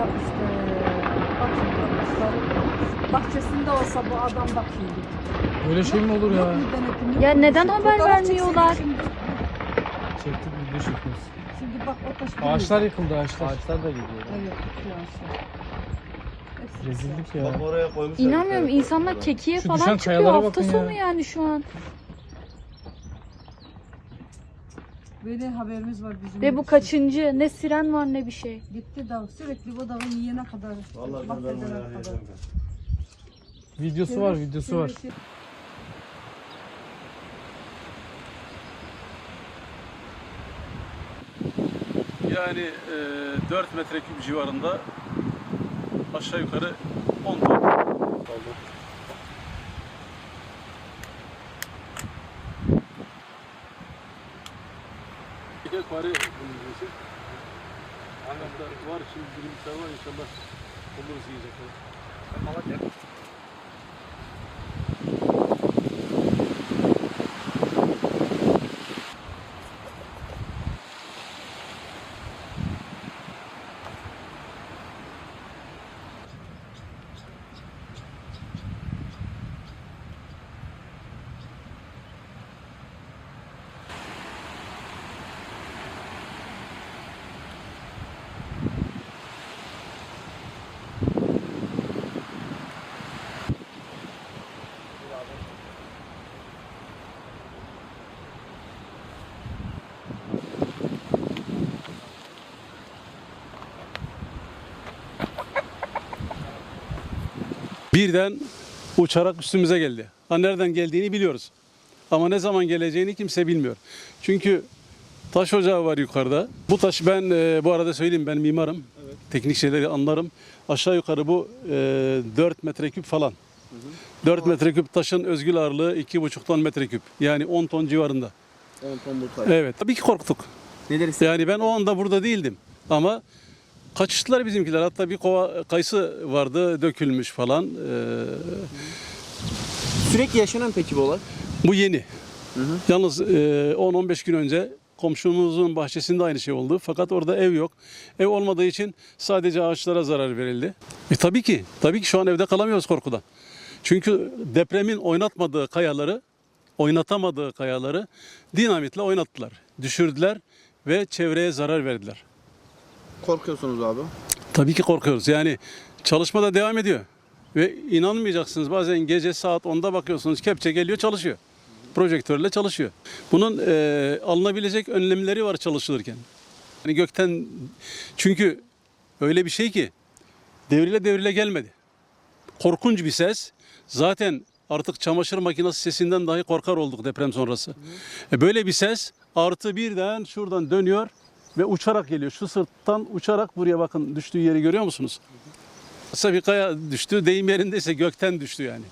bak işte. Bak şimdi arkadaşlar. Bahçesinde olsa bu adam bak şimdi. Böyle şey mi olur ya? Ya neden Şu haber fotoğraf vermiyorlar? çeksene Şimdi, Çektik video şimdi bak o taş. Ağaçlar yıkıldı ağaçlar. Ağaçlar da gidiyor. Evet, şu ağaçlar. Hepsi Rezillik ya. Bak oraya koymuşlar. İnanmıyorum insanlar kekiye Şu falan çıkıyor kayalara hafta bakın sonu ya. yani şu an. Böyle haberimiz var bizim. Ve bu kaçıncı? Ne siren var ne bir şey. Gitti dağ sürekli bu dağı yiyene kadar. Vallahi ben ben kadar. Videosu var videosu var. Yani e, 4 metreküp civarında aşağı yukarı 10 ton oldu. Bir fare bulunması. Hatta var şimdi bilimsel var inşallah buluruz yiyecek. Birden uçarak üstümüze geldi. Ha nereden geldiğini biliyoruz. Ama ne zaman geleceğini kimse bilmiyor. Çünkü taş ocağı var yukarıda. Bu taş ben e, bu arada söyleyeyim ben mimarım. Teknik şeyleri anlarım. Aşağı yukarı bu e, 4 metreküp falan. 4 metreküp taşın özgül ağırlığı 2,5 ton metreküp. Yani 10 ton civarında. 10 ton bu taş. Evet. Tabii ki korktuk. Ne dersin? Yani ben o anda burada değildim. Ama kaçıştılar bizimkiler. Hatta bir kova kayısı vardı dökülmüş falan. Ee, Sürekli yaşanan peki bu olay? bu yeni. Yalnız e, 10-15 gün önce komşumuzun bahçesinde aynı şey oldu. Fakat orada ev yok. Ev olmadığı için sadece ağaçlara zarar verildi. E tabii ki. Tabii ki şu an evde kalamıyoruz korkudan. Çünkü depremin oynatmadığı kayaları, oynatamadığı kayaları dinamitle oynattılar. Düşürdüler ve çevreye zarar verdiler. Korkuyorsunuz abi. Tabii ki korkuyoruz. Yani çalışma da devam ediyor. Ve inanmayacaksınız bazen gece saat 10'da bakıyorsunuz kepçe geliyor çalışıyor. Projektörle çalışıyor. Bunun e, alınabilecek önlemleri var çalışılırken. Yani gökten çünkü öyle bir şey ki devrile devrile gelmedi. Korkunç bir ses. Zaten artık çamaşır makinesi sesinden dahi korkar olduk deprem sonrası. E, böyle bir ses artı birden şuradan dönüyor ve uçarak geliyor. Şu sırttan uçarak buraya bakın düştüğü yeri görüyor musunuz? Kısa bir kaya düştü. Deyim yerindeyse gökten düştü yani.